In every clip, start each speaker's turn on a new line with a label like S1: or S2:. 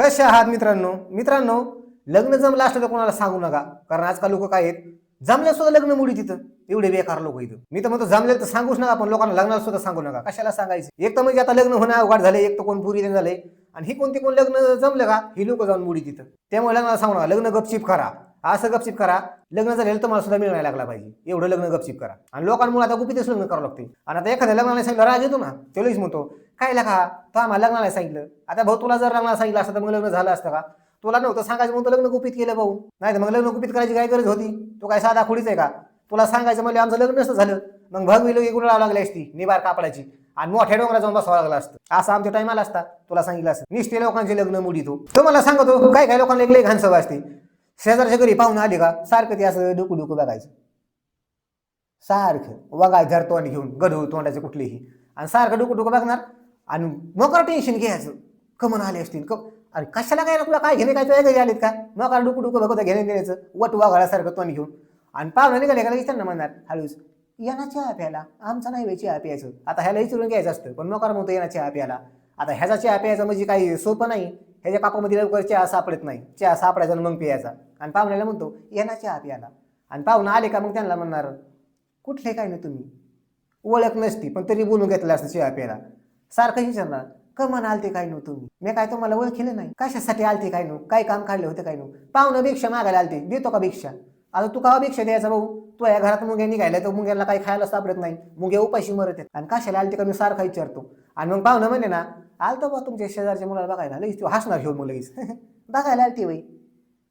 S1: कसे आहात मित्रांनो? मित्रांनो लग्न जमलं असलं तर कोणाला सांगू नका कारण आजकाल लोक काय आहेत जमल्या सुद्धा लग्न मुडी तिथं एवढे बेकार लोक इथं. मी तर म्हणतो जमले तर सांगूच नका पण लोकांना लग्नाला सुद्धा सांगू नका. कशाला सांगायचं? एक तर म्हणजे आता लग्न होणं अवघड झाले एक तर कोण पुरी झाले आणि ही कोणती कोण लग्न जमलं का ही लोक जाऊन मुडी तिथं. त्यामुळे लग्नाला सांगू नका लग्न गपचिप करा. असं गपचिप करा लग्न झालेलं तुम्हाला सुद्धा मिळायला लागला पाहिजे. एवढं लग्न गपचिप करा. आणि लोकांमुळे आता गुपितच लग्न करावं लागते आणि आता एखाद्या लग्नाला सांगितलं राग येतो ना तो म्हणतो काय खा. तो आम्हाला लग्नाला सांगितलं. आता भाऊ तुला जर लग्नाला सांगितलं असतं तर मग लग्न झालं असतं का? तुला नव्हतं सांगायचं म्हणून लग्न गुपित केलं भाऊ. नाही तर मग लग्न गुपित करायची काय गरज होती? तो काय साधा खोडीच आहे का? तुला सांगायचं म्हणजे आमचं लग्न नसतं झालं. मग भगवी लोक गुणाला लागली असती निबार कापडाची. आणि मोठ्या डोंगरा जाऊन बसावं लागलं असतं. असं आमच्या टायमाला असता. तुला सांगितलं असतं. निष्ठे लोकांचे लग्न मुडी तो. तुम्हाला सांगतो काय काय लोकांना एक लई घाण सवय असते. शेजारच्या घरी पाहून आली का? सारखं ते असं डुकू डुकू बघायचं. सारखं. वगाय धर तोंड घेऊन गढू तोंडाचे कुठलेही. आणि सारखं डुकू डुकू बघणार आणि मोकर टेन्शन घ्यायचं. कमन आले असतील कम अरे कशाला काय तुला काय घेणे काय तुला घरी आलेत का? मोकार डुकू डुकं बघत घेणे देण्याचं वट वागळासारखं तोंड घेऊन. आणि पाहुणा निघाले का विचार ना म्हणणार हळूच यांना चहा प्यायला आमचा नाही बाई चहा प्यायचं. आता ह्याला विचारून घ्यायचं असतं पण मोकार म्हणतो यांना चहा प्यायला. आता ह्याचा चहा प्यायचा म्हणजे काही सोपं नाही. ह्याच्या कापामध्ये लवकर चहा सापडत नाही. चहा सापडायचा आणि मग प्यायचा. आणि पाहुण्याला म्हणतो यांना चहा प्यायला. आणि पाहुणा आले का मग त्यांना म्हणणार कुठले काय नाही तुम्ही? ओळख नसती पण तरी बोलून घेतलं असतं चहा प्यायला. सारखं विचारणार कमन आलते काय नव्हतं तुम्ही? मी काय तुम्हाला ओळखले नाही. कशासाठी आलते काय नव्हतं काय काम काढलं होतं काय नव्हतं पाहुणं भिक्षा मागायला आलते देतो का भिक्षा? आता तू का भिक्षा द्यायचा भाऊ? तू या घरात मुंग्या निघायला तर मुंग्याला काही खायला सापडत नाही. मुंग्या उपाशी मरत आहेत. आणि कशाला आलते का मी सारखा विचारतो. आणि मग पाहुणं म्हणे ना आलतो बा तुमच्या शेजारच्या मुलाला बघायला लगेच तू हसणार घेऊन मग लगेच बघायला आलते बाई.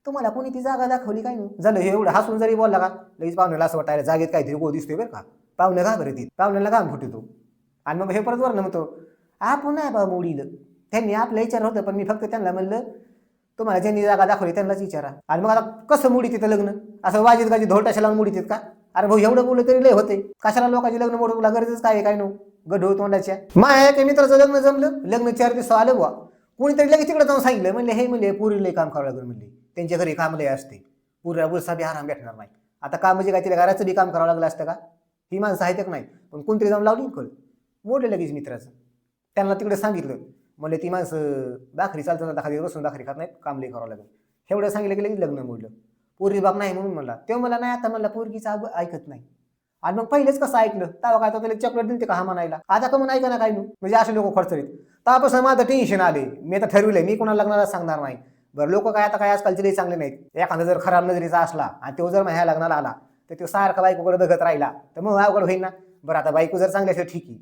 S1: तुम्हाला कोणी ती जागा दाखवली काय नाही झालं हे एवढं हसून जरी बोलला का लगेच पाहुण्याला असं वाटायला जागेत काहीतरी गो दिसतोय बरं का. पाहुणे घाबरत येत पाहुण्याला घाम फुटतो. आणि मग हे परत वर्ण म्हणतो आपण नाही बा मोडीलं त्यांनी आपलं विचार होतं पण मी फक्त त्यांना म्हणलं तुम्हाला ज्यांनी जागा दाखवली त्यांनाच विचारा. आणि मग आता कसं मुडी तिथं लग्न? असं वाजित गाजी धोटाशा लावून मुडीत का? अरे भाऊ एवढं बोललं तरी लय होते कशाला लोकांचे लग्न मोडवला तुला गरजच काय काय नऊ गढो तोंडाच्या. माया एका मित्राचं लग्न जमलं. लग्न चार दिवस आलं बुवा. कोणीतरी लगेच तिकडे जाऊन सांगितलं. म्हणले हे म्हणले पुरीला काम करावं लागलं. म्हणले त्यांच्या घरी काम लय असते. पुरीला बुरसा बी आराम भेटणार नाही. आता काम म्हणजे काय तिला घराचं बी काम करावं लागलं असतं का? ही माणसं आहेत का नाही? पण कोणतरी जाऊन लावली कळ मोडले लगेच मित्राचं. त्यांना तिकडे सांगितलं म्हणजे ती माणसं भाकरी चालतात खाली बसून भाकरी खात नाहीत काम लई करावं लागेल. एवढं सांगितलं की लगेच लग्न मोडलं. पोरगी बाप नाही म्हणून म्हणला तेव्हा मला नाही आता म्हणला पोरगीचं ऐकत नाही. आणि मग पहिलेच कसं ऐकलं तेव्हा काय त्याला चॉकलेट दिलते का हा म्हणायला? आता का म्हणून ऐका ना? काय म्हणजे असे लोक खडचरीत तेव्हापासून माझं टेन्शन आले मी आता ठरविलंय मी कोणाला लग्नाला सांगणार नाही. बरं लोक काय आता काय आजकालचे लई चांगले नाहीत. एखादा जर खराब नजरेचा असला आणि तो जर माझ्या लग्नाला आला तर तो सारखा बायकोकडे बघत राहिला तर मग अवघड होईल ना? बरं आता बायको जर चांगली असेल ठीक आहे.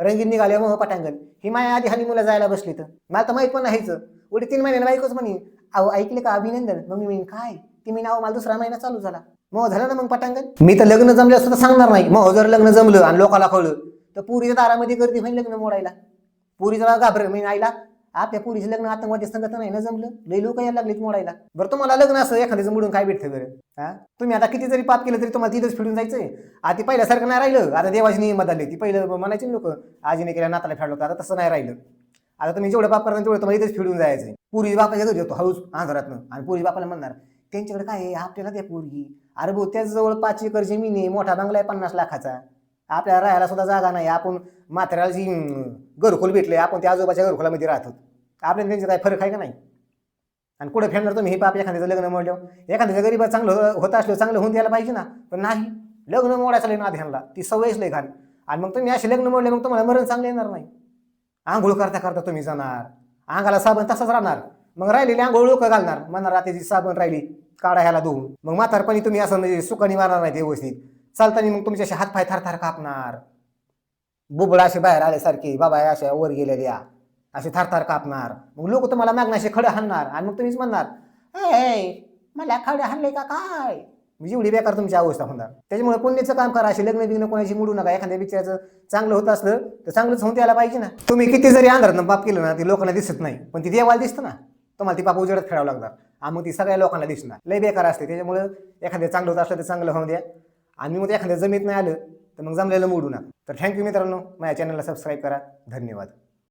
S1: रंगीन निघाले मग पटांगण. ही माया आधी हानी मुलं जायला बसली तर. मला तर माहीत पण नाहीच. उडी तीन महिन्याला बायकोच म्हणे. अहो ऐकले का अभिनंदन? मग मी म्हणेन काय? ती मी नाव मला दुसरा महिना चालू झाला. मग झालं ना मग पटांगण? मी तर लग्न जमलं असं तर सांगणार नाही. मग जर लग्न जमलं आणि लोकाला कळलं तर पुरीच्या दारामध्ये गर्दी होईल लग्न मोडायला. पुरीचा घाबर मी आईला आपल्या पुरीचं लग्न आतंकवादी संगत नाही ना जमलं? लई लोक यायला लागलेत मोडायला. बरं तुम्हाला लग्न असं एखाद्याचं मोडून काय भेटतं बरं? हा? तुम्ही आता किती जरी पाप केलं तरी तुम्हाला तिथंच फिरून जायचंय. आधी पहिल्यासारखं नाही राहिलं. आता देवाची नियमात आली ती पहिलं म्हणायची लोक आजीने केल्या नाताला फेडलं होतं. आता तसं नाही राहिलं. आता तुम्ही जेवढं पाप करणार तेवढं तुम्हाला इथेच फिरून जायचं पुरी बापाच्या घरी येतो हळूच अंधारातनं. आणि पुरी बापाला म्हणणार त्यांच्याकडे काय आहे? आपल्याला त्या पोरगी. अरे भाऊ त्याच जवळ पाच एकर जमीन आहे. मोठा बंगला आहे पन्नास लाखाचा. आपल्याला राहायला सुद्धा जागा नाही. आपण म्हाताऱ्याला जी घरकुल भेटले आपण त्या आजोबाच्या घरकुलामध्ये राहतो आपल्याला त्यांचा काय फरक आहे का नाही? आणि कुठे फेडणार तुम्ही? हे बाप एखाद्याचं लग्न मोडलं एखाद्याचं गरीब चांगलं हो, होत असलं चांगलं होऊन द्यायला पाहिजे ना? पण नाही. लग्न मोडायचं लग्न ना ध्यानला ती सवयच लय घाल आणि मग तुम्ही असे लग्न मोडले मग तुम्हाला मरण चांगलं येणार नाही. आंघोळ करता करता तुम्ही जाणार. अंगाला साबण तसाच राहणार. मग राहिलेली आंघोळ लोक घालणार. म्हणणार रात्रीची साबण राहिली काढा ह्याला धुवून. मग म्हातारपणी तुम्ही असं म्हणजे सुखानी मारणार नाही व्यवस्थित. चालताना मग तुमचे असे हातपाय थरथार कापणार. बुबळ असे बाहेर आल्यासारखे बाबा हे अशा वर गेलेल्या असे थरथर कापणार. मग लोक तुम्हाला मागण्याचे खडं खडे हाणणार आणि मग तुम्हीच म्हणणार ए मला खडे हाणले का काय? म्हणजे एवढी बेकार तुमची अवस्था होणार. त्याच्यामुळे पुण्याचं काम करा असे लग्न बिग्न कोणाची मुडू नका. एखाद्या बिचाराचं चांगलं होत असलं तर चांगलंच होऊन द्यायला पाहिजे ना. तुम्ही किती जरी अंधारात पाप केलं ना ती लोकांना दिसत नाही. पण ती देवाला दिसतं ना. तुम्हाला ती पाप उजेडत खेळावं लागणार. आणि मग ती सगळ्या लोकांना दिसणार. लय बेकार असते. त्याच्यामुळे एखाद्या चांगलं होत असलं तर चांगलं होऊन द्या. आणि मग एखाद्या जमीत नाही आलं तर मग जमलेलं मोडू नका. तर थँक्यू मित्रांनो. माझ्या चॅनलला सबस्क्राईब करा. धन्यवाद.